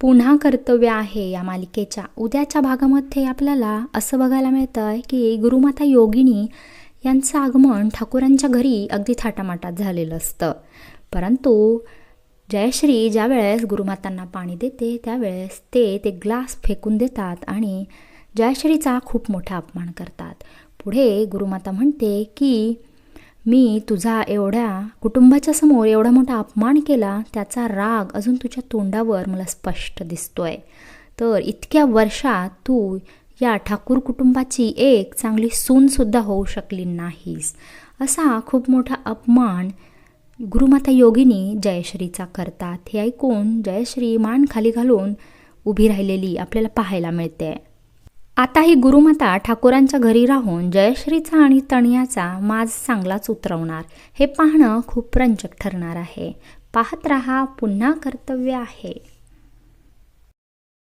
पुन्हा कर्तव्य आहे या मालिकेच्या. उद्याच्या भागामध्ये आपल्याला असं बघायला मिळतं आहे की गुरुमाता योगिनी यांचं आगमन ठाकूरांच्या घरी अगदी थाटामाटात झालेलं असतं. परंतु जयश्री ज्या वेळेस गुरुमातांना पाणी देते त्यावेळेस ते ते ग्लास फेकून देतात आणि जयश्रीचा खूप मोठा अपमान करतात. पुढे गुरुमाता म्हणते की मी तुझा एवढ्या कुटुंबाच्या समोर एवढा मोठा अपमान केला त्याचा राग अजून तुझ्या तोंडावर मला स्पष्ट दिसतोय. तर इतक्या वर्षात तू या ठाकूर कुटुंबाची एक चांगली सूनसुद्धा होऊ शकली नाहीस. असा खूप मोठा अपमान गुरुमाता योगिनी जयश्रीचा करतात. हे ऐकून जयश्री मान खाली घालून उभी राहिलेली आपल्याला पाहायला मिळते. आता ही गुरुमाता ठाकूरांच्या घरी राहून जयश्रीचा आणि तणयाचा माज चांगलाच उतरवणार. हे पाहणं खूप रंजक ठरणार आहे. पाहत रहा पुन्हा कर्तव्य आहे.